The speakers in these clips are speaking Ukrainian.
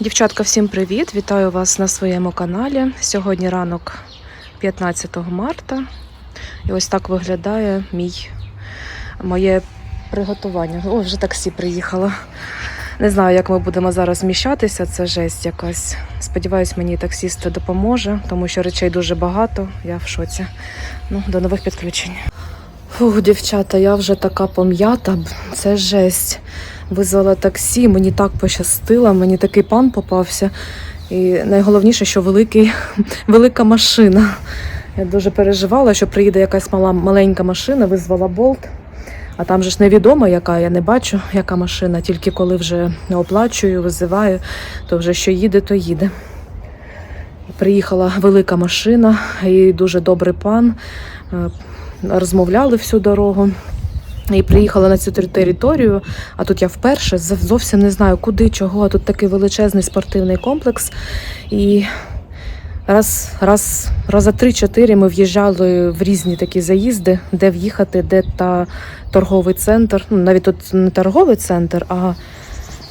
Дівчатка, всім привіт! Вітаю вас на своєму каналі. Сьогодні ранок 15 марта. І ось так виглядає мій, моє приготування. О, вже таксі приїхало. Не знаю, як ми будемо зараз зміщатися, це жесть якась. Сподіваюсь, мені таксіст допоможе, тому що речей дуже багато. Я в шоці. Ну, до нових підключень. Фух, дівчата, я вже така пом'ята, це жесть. Визвала таксі, мені так пощастило, мені такий пан попався. І найголовніше, що великий, велика машина. Я дуже переживала, що приїде якась мала, маленька машина, визвала болт. А там же ж невідомо, яка я не бачу, яка машина, тільки коли вже оплачую, визиваю, то вже що їде, то їде. Приїхала велика машина і дуже добрий пан. Е, Розмовляли всю дорогу. І приїхала на цю територію, а тут я вперше зовсім не знаю куди, чого. А тут такий величезний спортивний комплекс. І раз, раз, раза три-чотири ми в'їжджали в різні такі заїзди, де в'їхати, де та торговий центр. Ну, навіть тут не торговий центр, а,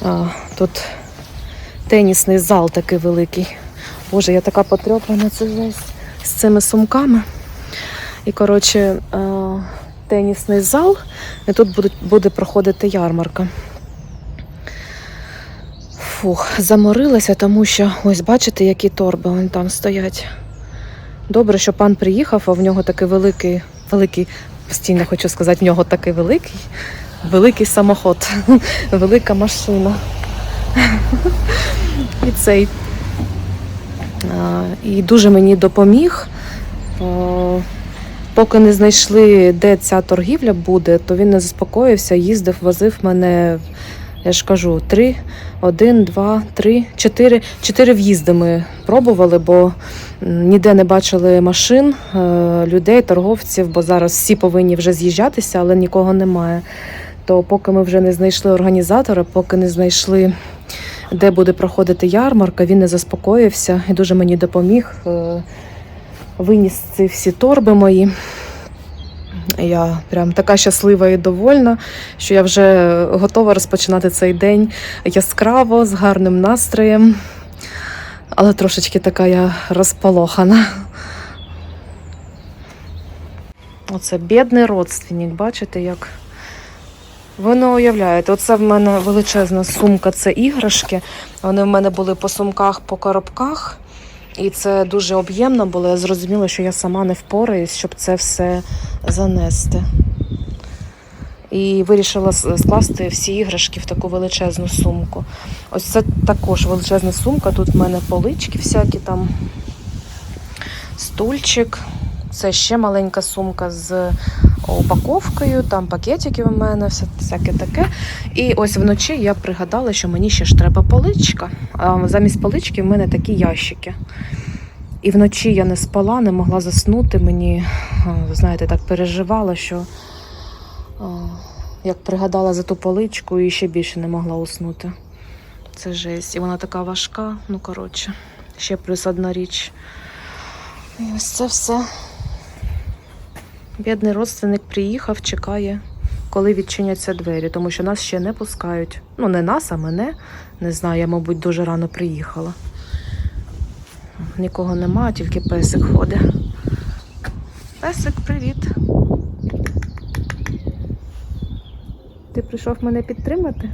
а тут тенісний зал такий великий. Боже, я така потрьоплена це з цими сумками. І коротше, е, тенісний зал, і тут буде, буде проходити ярмарка. Фух, заморилася, тому що ось бачите, які торби вон там стоять. Добре, що пан приїхав, а в нього такий великий, великий, постійно хочу сказати, в нього такий великий, великий самоход, велика машина. І цей. І дуже мені допоміг. Поки не знайшли, де ця торгівля буде, то він не заспокоївся, їздив, возив мене, я ж кажу, три, один, два, три, чотири. Чотири в'їзди ми пробували, бо ніде не бачили машин, е, людей, торговців, бо зараз всі повинні вже з'їжджатися, але нікого немає. То поки ми вже не знайшли організатора, поки не знайшли, де буде проходити ярмарка, він не заспокоївся і дуже мені допоміг. Виніс ці всі торби мої. Я прям така щаслива і довольна, що я вже готова розпочинати цей день яскраво, з гарним настроєм. Але трошечки така я розполохана. Оце бідний родственник, бачите, як. Ви не уявляєте, оце в мене величезна сумка, це іграшки. Вони в мене були по сумках, по коробках. І це дуже об'ємно було. Я зрозуміла, що я сама не впораюсь, щоб це все занести. І вирішила скласти всі іграшки в таку величезну сумку. Ось це також величезна сумка. Тут в мене полички всякі там, стульчик. Це ще маленька сумка з упаковкою, там пакетики в мене, всяке таке. І ось вночі я пригадала, що мені ще ж треба поличка. А замість полички в мене такі ящики. І вночі я не спала, не могла заснути. Мені, знаєте, так переживала, що як пригадала за ту поличку і ще більше не могла уснути. Це жесть. І вона така важка, ну коротше, ще плюс одна річ. І ось це все. Бідний родственник приїхав, чекає, коли відчиняться двері, тому що нас ще не пускають. Ну, не нас, а мене. Не знаю, я, мабуть, дуже рано приїхала. Нікого нема, тільки песик ходить. Песик, привіт. Ти прийшов мене підтримати?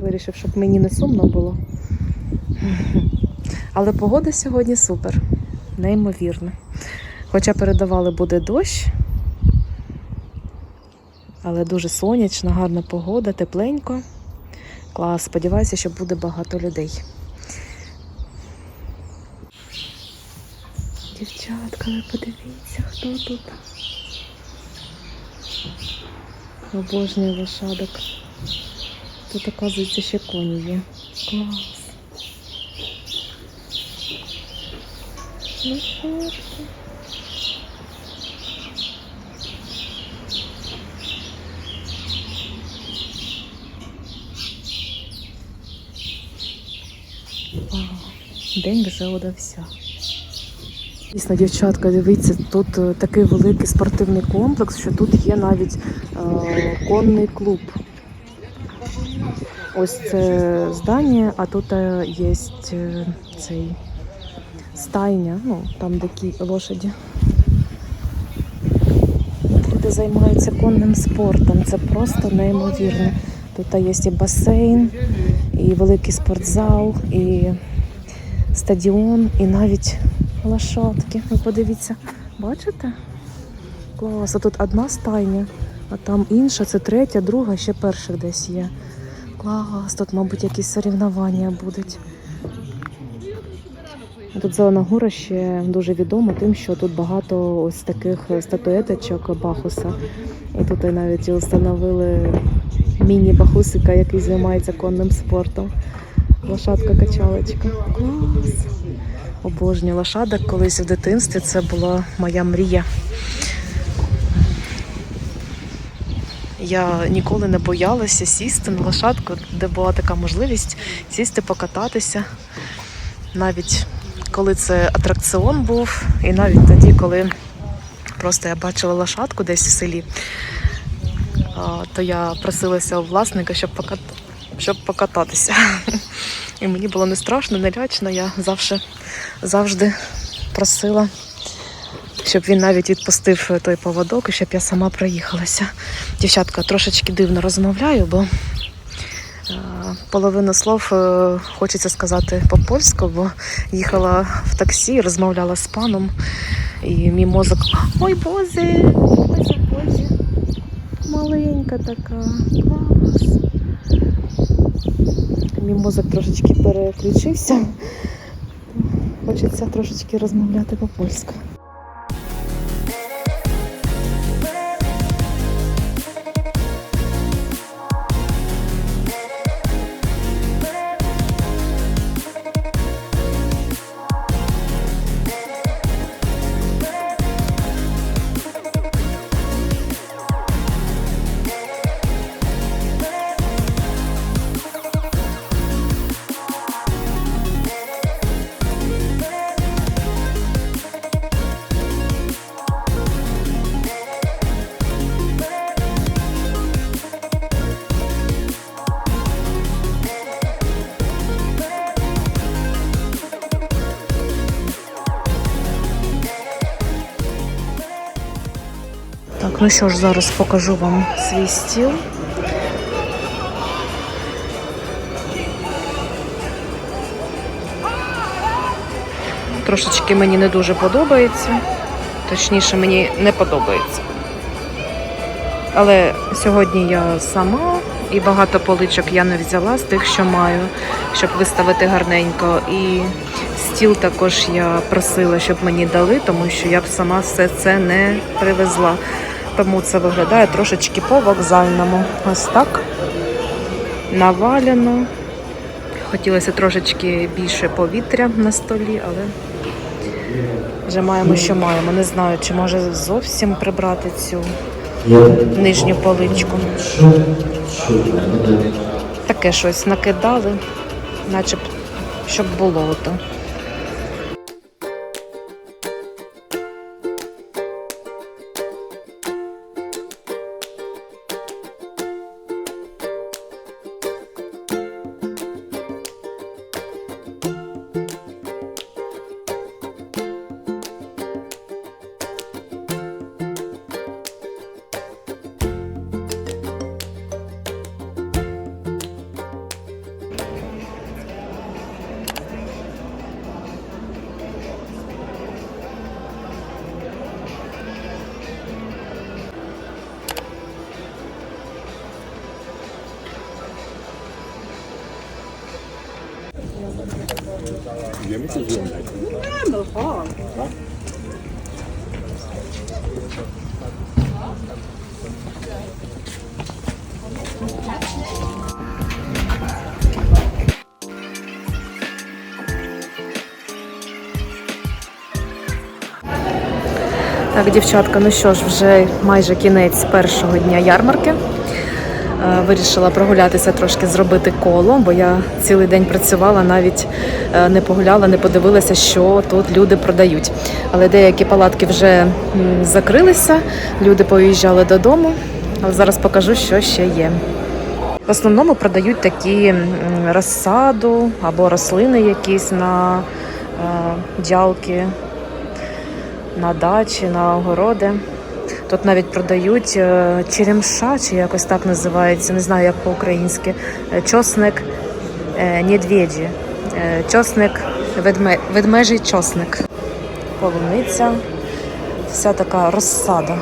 Вирішив, щоб мені не сумно було. Але погода сьогодні супер, неймовірна. Хоча передавали буде дощ, але дуже сонячна, гарна погода, тепленько. Клас, сподіваюся, що буде багато людей. Дівчатка, ви подивіться, хто тут. Обожнюю лошадок. Тут, оказується, ще коні є. Клас. Вау, День вже удався. Дійсно, дівчатка, дивіться, тут е, такий великий спортивний комплекс, що тут є навіть е, конний клуб. Ось це здання, а тут е, є е, цей стайня, ну там де кі лошаді. Люди займаються конним спортом. Це просто неймовірно. Тут є і басейн, і великий спортзал, і стадіон, і навіть лошадки. Ви подивіться, бачите? Клас, а тут одна стайня, а там інша, це третя, друга, ще перших десь є. Клас, тут, мабуть, якісь соревнування будуть. Тут Зелена Гора ще дуже відома тим, що тут багато ось таких статуеточок Бахуса. І тут навіть встановили міні-бахусика, який займається конним спортом. Лошадка-качалочка. Клас! Обожнюю лошадок. Колись в дитинстві це була моя мрія. Я ніколи не боялася сісти на лошадку, де була така можливість сісти, покататися. Навіть коли це атракціон був, і навіть тоді, коли просто я бачила лошадку десь в селі, то я просилася у власника, щоб, покат... щоб покататися. І мені було не страшно, не лячно. Я завжди, завжди просила, щоб він навіть відпустив той поводок і щоб я сама проїхалася. Дівчатка, трошечки дивно розмовляю, бо половину слов е, хочеться сказати по-польську, бо їхала в таксі, розмовляла з паном, і мій мозок. Ой, Боже, ой, Боже, маленька така, клас. Мій мозок трошечки переключився. Хочеться трошечки розмовляти по-польську. Так, ну що ж, зараз покажу вам свій стіл. Трошечки мені не дуже подобається. Точніше, мені не подобається. Але сьогодні я сама і багато поличок я не взяла з тих, що маю, щоб виставити гарненько. І стіл також я просила, щоб мені дали, тому що я б сама все це не привезла. Тому це виглядає трошечки по вокзальному. Ось так. Навалено. Хотілося трошечки більше повітря на столі, але вже маємо, що маємо. Не знаю, чи може зовсім прибрати цю нижню поличку. Таке щось накидали, наче щоб було ото. Так, дівчатка, ну що ж, вже майже кінець першого дня ярмарки. Е, Вирішила прогулятися трошки, зробити коло, бо я цілий день працювала, навіть е, не погуляла, не подивилася, що тут люди продають. Але деякі палатки вже закрилися, люди поїжджали додому. Але зараз покажу, що ще є. В основному продають такі розсаду або рослини якісь на е, ділки, на дачі, на огороди. Тут навіть продають е, черемша, чи якось так називається, не знаю, як по-українськи. Е, Чосник недвіді. Е, Чосник ведме, ведмежий чосник. Полуниця. Вся така розсада.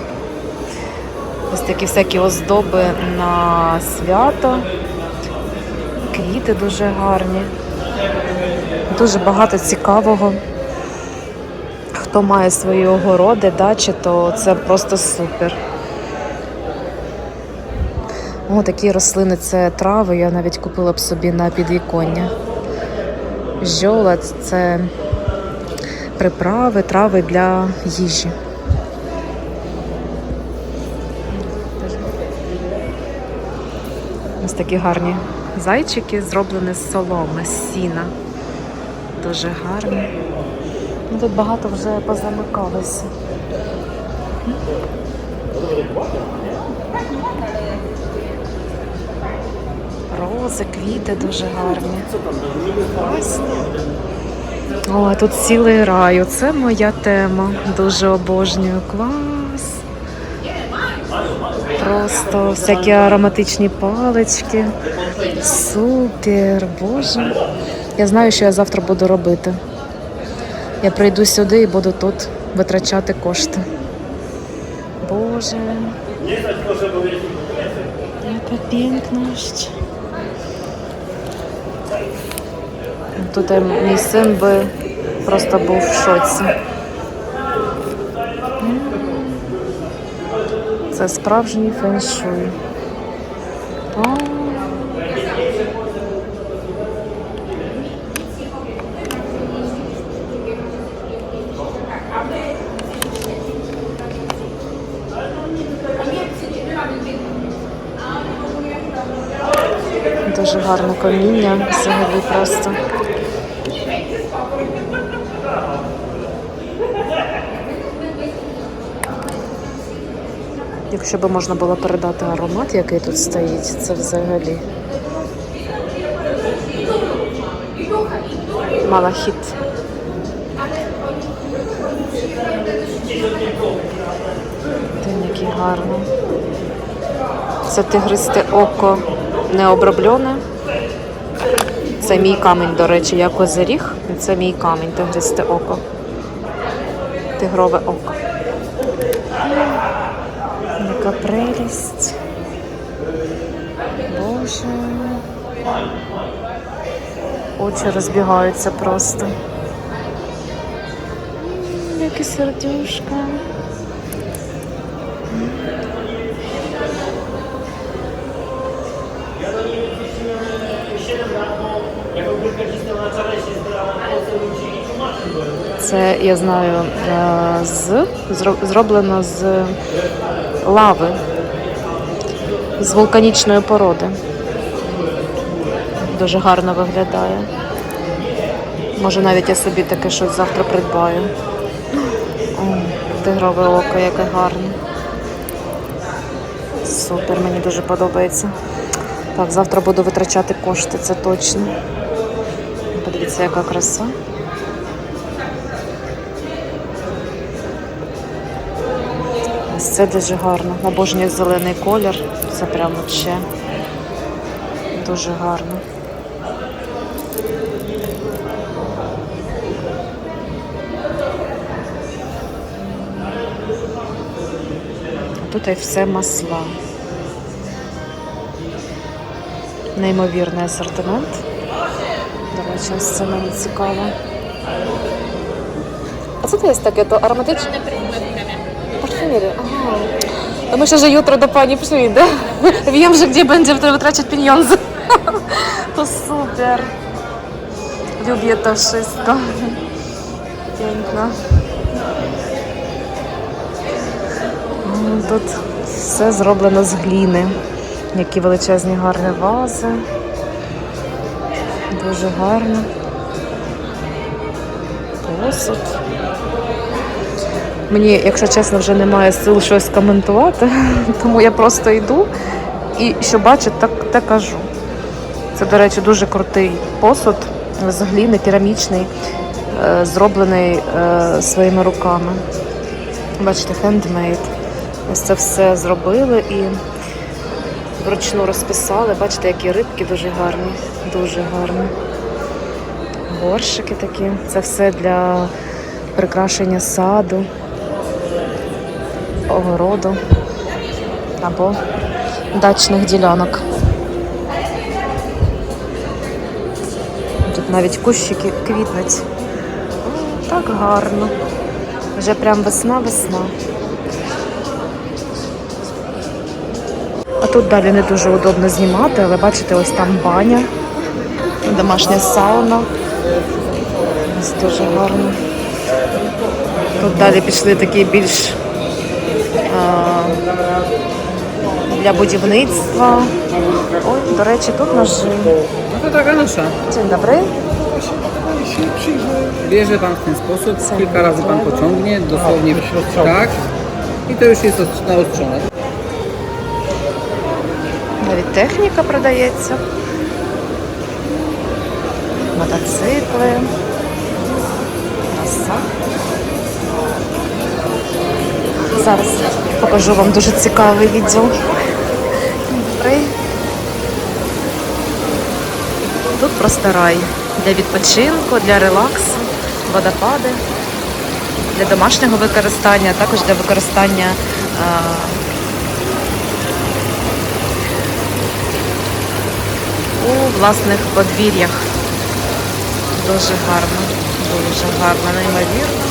Ось такі всякі оздоби на свято. Квіти дуже гарні. Дуже багато цікавого. Хто має свої огороди, дачі, то це просто супер. О, такі рослини це трави. Я навіть купила б собі на підвіконня. Жола це приправи, трави для їжі. Ось такі гарні зайчики, зроблені з соломи, з сіна. Дуже гарні. Ну, тут багато вже позамикалося. Рози, квіти дуже гарні. Класні. О, тут цілий рай. Оце моя тема. Дуже обожнюю. Клас. Просто всякі ароматичні палички. Супер, боже. Я знаю, що я завтра буду робити. Я прийду сюди і буду тут витрачати кошти. Боже. Яка piękność. Тут мій син би просто був в шоці. Це справжній феншуй. О. Дуже гарне каміння взагалі просто. Якщо б можна було передати аромат, який тут стоїть, це взагалі. Малахіт. Дивно, який гарний. Це тигристе око не оброблене. Це мій камінь, до речі, я козиріг. Це мій камінь, тигристе око. Тигрове око. Яка прелість. Боже. Очі розбігаються просто. Яке сердюшка. Це я знаю е, з зроблено з лави, з вулканічної породи. Дуже гарно виглядає. Може навіть я собі таке щось завтра придбаю. О, тигрове око, яке гарне. Супер, мені дуже подобається. Так, завтра буду витрачати кошти, це точно. Подивіться, яка краса. Ось це дуже гарно. Обожнюю зелений колір. Це прямо ще дуже гарно. Тут і все масла. Неймовірний асортимент. До речі, ось це мені цікаво. А co to jest takie? To aromatyczne? Parfumery. Aha. To myślę, że jutro do pani przyjdę. Wiem, że gdzie będzie wytracić pieniądze. To super. Lubię to wszystko. Piękno. М, Тут все зроблено з гліни. Які величезні гарні вази. Дуже. Посуд. Мені, якщо чесно, вже немає сил щось коментувати, тому я просто йду і що бачу, так те кажу. Це, до речі, дуже крутий посуд з гліни, керамічний, е, зроблений е, своїми руками. Бачите, хендмейд. Ось це все зробили і вручну розписали. Бачите, які рибки дуже гарні, дуже гарні. Горшики такі. Це все для прикрашення саду, огороду або дачних ділянок. Тут навіть кущики квітнуть. Так гарно. Вже прям весна-весна. А тут далі не дуже удобно знімати, але бачите, ось там баня, домашня сауна. Ось дуже гарно. Тут далі пішли такі більш для будівництва. Ой, до речі, тут ножи. No to taka nasza. Dzień dobry. Bierze Pan w ten sposób, kilka razy Pan pociągnie, dosłownie tak i to już jest ost- naostrzone. Навіть техніка продається. Мотоцикли. Краса. Зараз покажу вам дуже цікавий відділ. Добрий. Тут просто рай для відпочинку, для релаксу, водопади, для домашнього використання, а також для використання а, у власних подвір'ях. Дуже гарно, дуже гарно, неймовірно.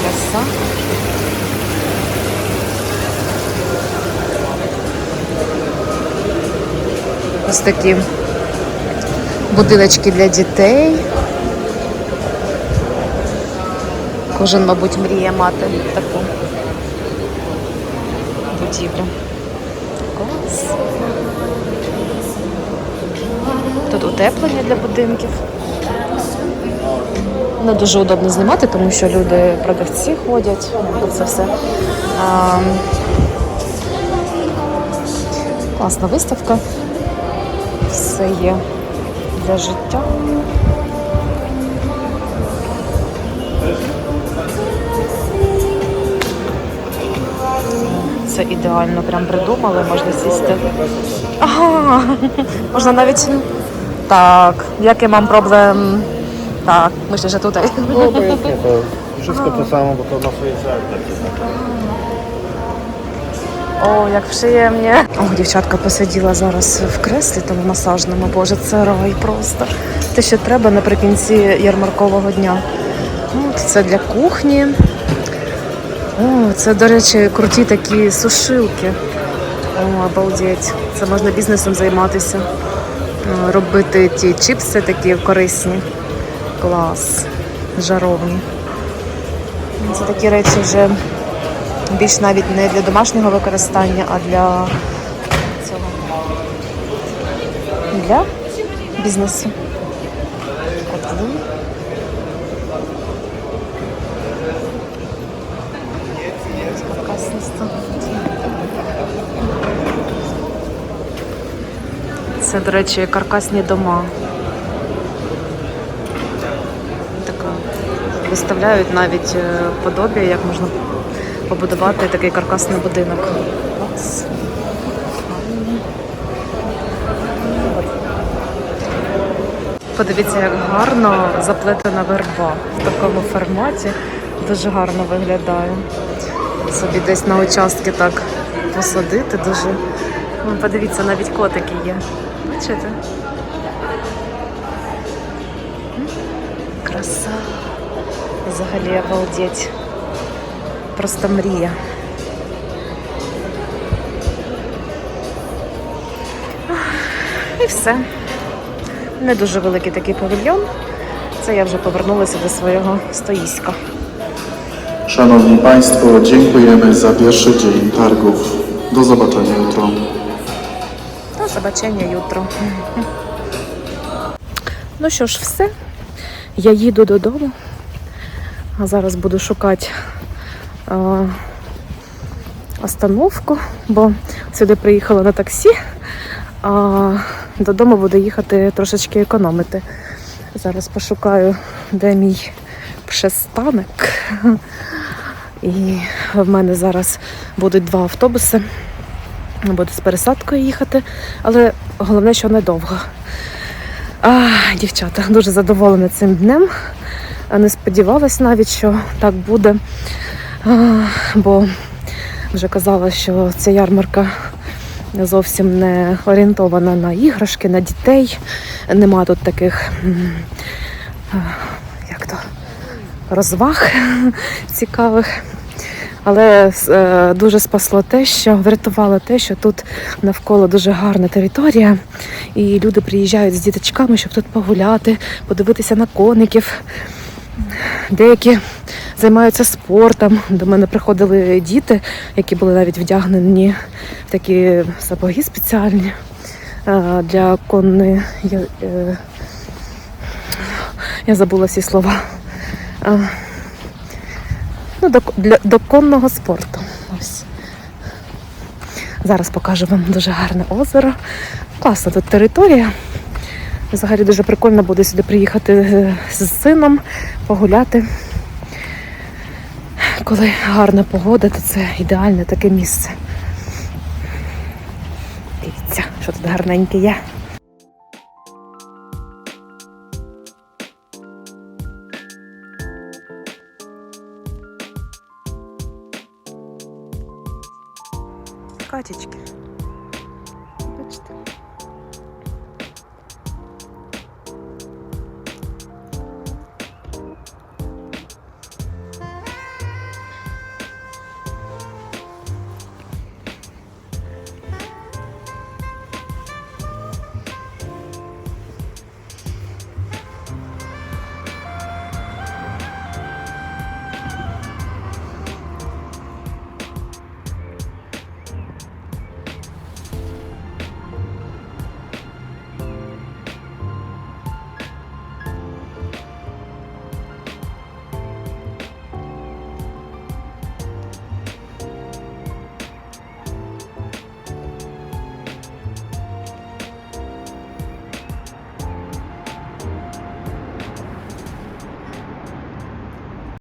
Краса. Ось такі будиночки для дітей. Кожен, мабуть, мріє мати таку будівлю. Тут утеплення для будинків. Не дуже удобно знімати, тому що люди, продавці ходять. Це все. А, класна виставка. Все є для життя. Це ідеально прям придумали, можна сісти. Ага, можна навіть. Tak, jakie mam problem? Tak, myślę, że tutaj. No obojętnie to wszystko to samo, bo to ma swoje cele takie. О, як приємnie. О, дівчатка посиділа зараз в креслі тому масажному. Боже, це рай просто. Те, що треба наприкінці ярмаркового дня. Це для кухні. О, це, до речі, круті такі сушилки. О, обалдеть. Це можна бізнесом займатися. Е, Робити ті чіпси такі корисні. Клас. Жаровні. Це такі речі вже більш навіть не для домашнього використання, а для цього для бізнесу. Це, до речі, каркасні дома. Така виставляють навіть е, подобія, як можна побудувати такий каркасний будинок. Подивіться, як гарно заплетена верба в такому форматі. Дуже гарно виглядає. Собі десь на участки так посадити дуже. Ну, подивіться, навіть котики є. Бачите? Краса. Взагалі обалдеть. Просто мрія. І все. Не дуже великий такий павільйон. Це я вже повернулася до свого стоїська. Szanowni Państwo, dziękujemy za pierwszy dzień targów. Do zobaczenia jutro. До побачення jutro. Ну що ж, все. Я їду додому. А зараз буду шукати остановку, бо сюди приїхала на таксі, а додому буду їхати трошечки економити. Зараз пошукаю, де мій пристанок. І в мене зараз будуть два автобуси. Буду з пересадкою їхати, але головне, що недовго. А, дівчата, дуже задоволена цим днем. Не сподівалась навіть, що так буде. Бо вже казала, що ця ярмарка зовсім не орієнтована на іграшки, на дітей. Нема тут таких як то, розваг цікавих. Але е, дуже спасло те, що врятувало те, що тут навколо дуже гарна територія, і люди приїжджають з діточками, щоб тут погуляти, подивитися на коників. Деякі займаються спортом. До мене приходили діти, які були навіть вдягнені в такі сапоги спеціальні е, для конної. Я, е, я забула всі слова. Е, Ну, до, для, до конного спорту. Ось. Зараз покажу вам дуже гарне озеро. Класна тут територія. Взагалі дуже прикольно буде сюди приїхати з сином, погуляти. Коли гарна погода, то це ідеальне таке місце. Дивіться, що тут гарненьке є.